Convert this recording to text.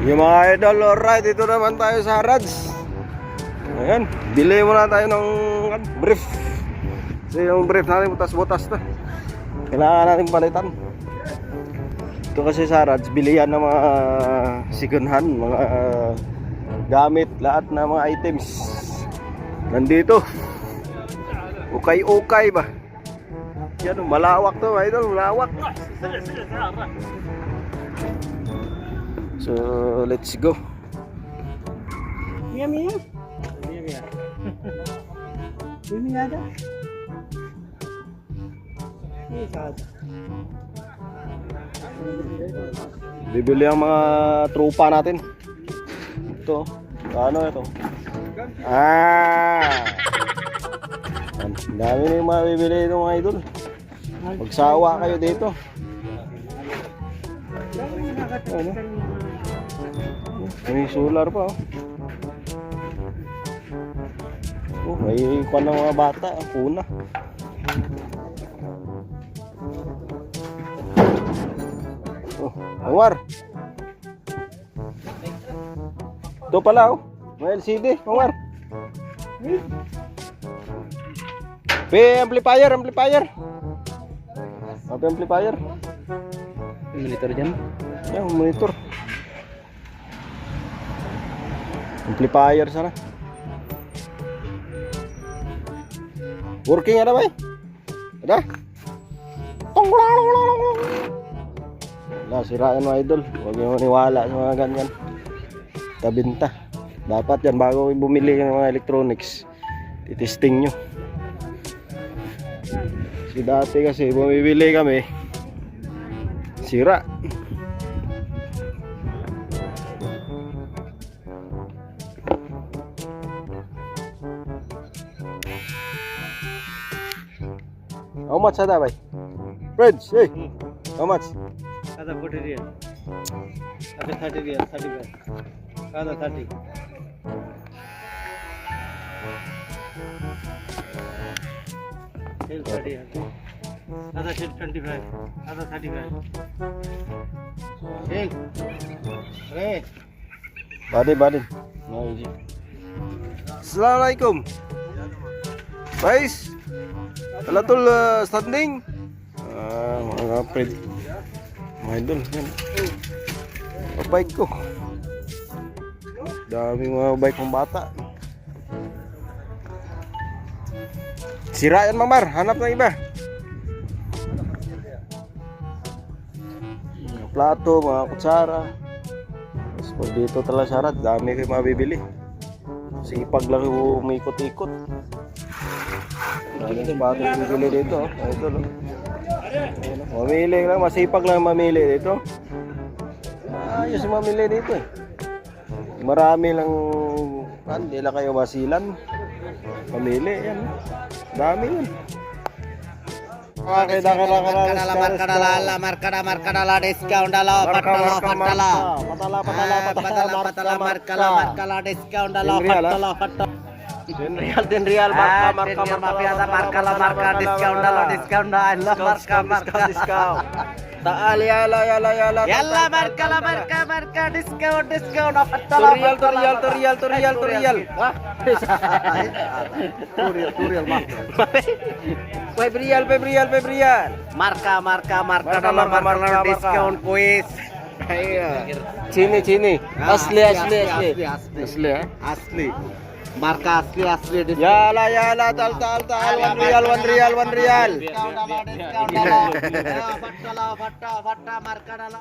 Yung mga idol, alright, dito naman tayo sa Harads. Ayan, bili muna tayo ng ano, brief. Kasi yung brief natin butas-butas na. Kailangan natin palitan. Ito kasi sa Harads, bilihan ng mga second hand, mga ah, gamit, lahat ng mga items. Nandito. Ukay-ukay ba? Yan, malawak to, idol, malawak. So, let's go. Mia Mia. Mia Mia. Mia Mia ada. Bibili ang mga trupa natin. Ito. Ano ito? Ah! Ang dami na yung mga bibili ito mga idol. Magsawa kayo dito. Ano? May solar pa oh. Oh, may kwan ng mga bata, puna. Oh, Anwar. Ito pala oh. May LCD, Anwar. May amplifier, amplifier. May amplifier. Monitor jam. Yan, monitor. Amplifier sana. Working ada ba? Ada? Wala, siraan mo idol. Huwag yung maniwala sa mga ganyan. Tabinta. Dapat yan bago bumili ng mga electronics. Titesting nyo. Si dati kasi bumibili kami. Sira. How much ada bhai? Friends, hey. How much? Ada 40 real. Ada 30 real, 35. Ada 30. Sale 30. Ada sale 25. Ada 35. Sale. Hey. Badin, badin. Assalamualaikum. Guys, Talatul uh, standing. Ah, mga friend. Mga idol, yan. Bike ko. Daming mga bike ng bata. Sira yan, Mamar. Hanap ng iba. Mga plato, mga kutsara. Tapos pag dito talaga sarat, dami kayo mabibili. Sipag lang umikot-ikot. Dami sa bato yung bibili dito. Oh. Ito, oh. Mamili lang, masipag lang mamili dito. Ayos yung mamili dito eh. Marami lang, hindi lang kayo masilan. Mamili, yan. Dami yan. Markadala, markadala, markada, markadala, discount dalo, patala, patala. Patala, patala, Ah, patala, patala, markala, markala, discount dalo, Ten real, Den Real, Den Real, marca, ah, marca, marca, marca, marca, la marca, discount, la discount, I love marca, marca, discount. تعال يلا يلا يلا يلا مركا لا مركا مركا ديسكاونت ديسكاونت اوفر ريال ريال ريال ريال ريال ريال ريال طيب ريال طيب ريال طيب ريال مركا مركا مركا دولار مركا ديسكاونت كويس চিনি চিনি আসলে আসলে আসলে আসলে আসলে मार्का असली असली याला याला चालता आलता आल one riyal one riyal one riyal फट्टा फट्टा मार्का डाला